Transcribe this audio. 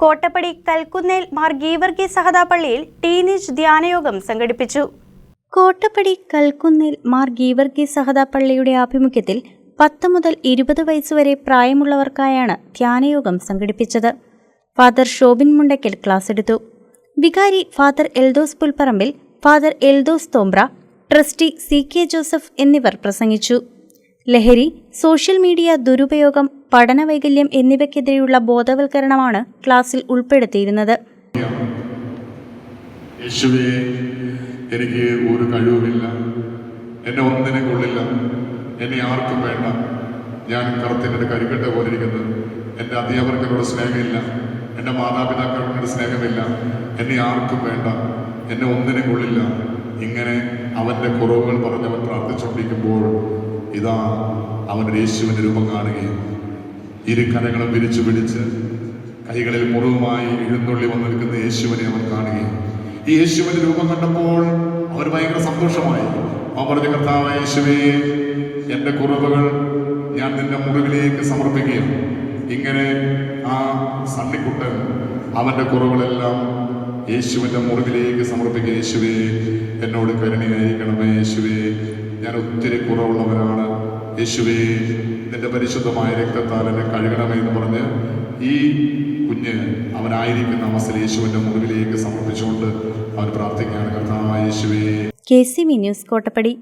കോട്ടപ്പടി കൽക്കുന്നേൽ മാർ ഗീവർഗി സഹതാ പള്ളിയിൽ ടീനേജ് ധ്യാനയോഗം സംഘടിപ്പിച്ചു. കോട്ടപ്പടി കൽക്കുന്നേൽ മാർ ഗീവർഗി സഹതാ പള്ളിയുടെ ആഭിമുഖ്യത്തിൽ പത്ത് മുതൽ ഇരുപത് വയസ്സുവരെ പ്രായമുള്ളവർക്കായാണ് ധ്യാനയോഗം സംഘടിപ്പിച്ചത്. ഫാദർ ഷോബിൻ മുണ്ടയ്ക്കൽ ക്ലാസ് എടുത്തു. വികാരി father Eldose Pulparambil father Eldose Thombra trustee C K Joseph എന്നിവർ പ്രസംഗിച്ചു. ലഹരി സോഷ്യൽ മീഡിയ ദുരുപയോഗം പഠനവൈകല്യം എന്നിവയ്ക്കെതിരെയുള്ള ബോധവൽക്കരണമാണ് ക്ലാസ്സിൽ ഉൾപ്പെടുത്തിയിരുന്നത്. എനിക്ക് ഒരു കഴിവുമില്ല. എന്നെ ഒന്നിനെ കൊള്ളില്ല എന്നെ ആർക്കും വേണ്ട. ഞാൻ കറുത്തിന്റെ കരിക്കട്ട പോലെ ഇരിക്കുന്നത് എന്റെ അധ്യാപകർക്കോട് സ്നേഹമില്ല. എന്റെ മാതാപിതാക്കളോട് സ്നേഹമില്ല. എന്നെ ആർക്കും വേണ്ട. എന്നെ ഒന്നിനെ കൊള്ളില്ല ഇങ്ങനെ അവന്റെ കുറവുകൾ പറഞ്ഞവൻ പ്രാർത്ഥിച്ചുകൊണ്ടിരിക്കുമ്പോൾ ഇതാ അവൻ യേശുവിന്റെ രൂപം കാണുകയും ഇരു കരങ്ങളും വിരിച്ചു പിടിച്ച് കൈകളിൽ മുറിവുമായി എഴുന്നള്ളി വന്നു നിൽക്കുന്ന യേശുവിനെ അവൻ കാണുകയും ഈ യേശുവിന്റെ രൂപം കണ്ടപ്പോൾ അവന് ഭയങ്കര സന്തോഷമായി. അവൻ പറഞ്ഞ കർത്താവ് യേശുവേ എന്റെ കുറവുകൾ ഞാൻ നിന്റെ മുറിവിലേക്ക് സമർപ്പിക്കുകയാണ്. ഇങ്ങനെ ആ സണ്ണിക്കുട്ടൻ അവന്റെ കുറവുകളെല്ലാം യേശുവിന്റെ മുറിവിലേക്ക് സമർപ്പിക്കുക. യേശുവേ എന്നോട് കരുണയായിരിക്കണമേ യേശുവേ. ഞാൻ ഒത്തിരി കുറവുള്ളവരാണ്. യേശുവേ നിന്റെ പരിശുദ്ധമായ രക്തത്താൽ എന്നെ കഴുകണമേ എന്ന് പറഞ്ഞ് ഈ കുഞ്ഞ് അവനായിരിക്കുന്ന അവസ്ഥയിൽ യേശുവിന്റെ മുറിവിലേക്ക് സമർപ്പിച്ചുകൊണ്ട് അവൻ പ്രാർത്ഥിക്കുകയാണ്. കർത്താവ് യേശുവേ. K C V news Kottappady.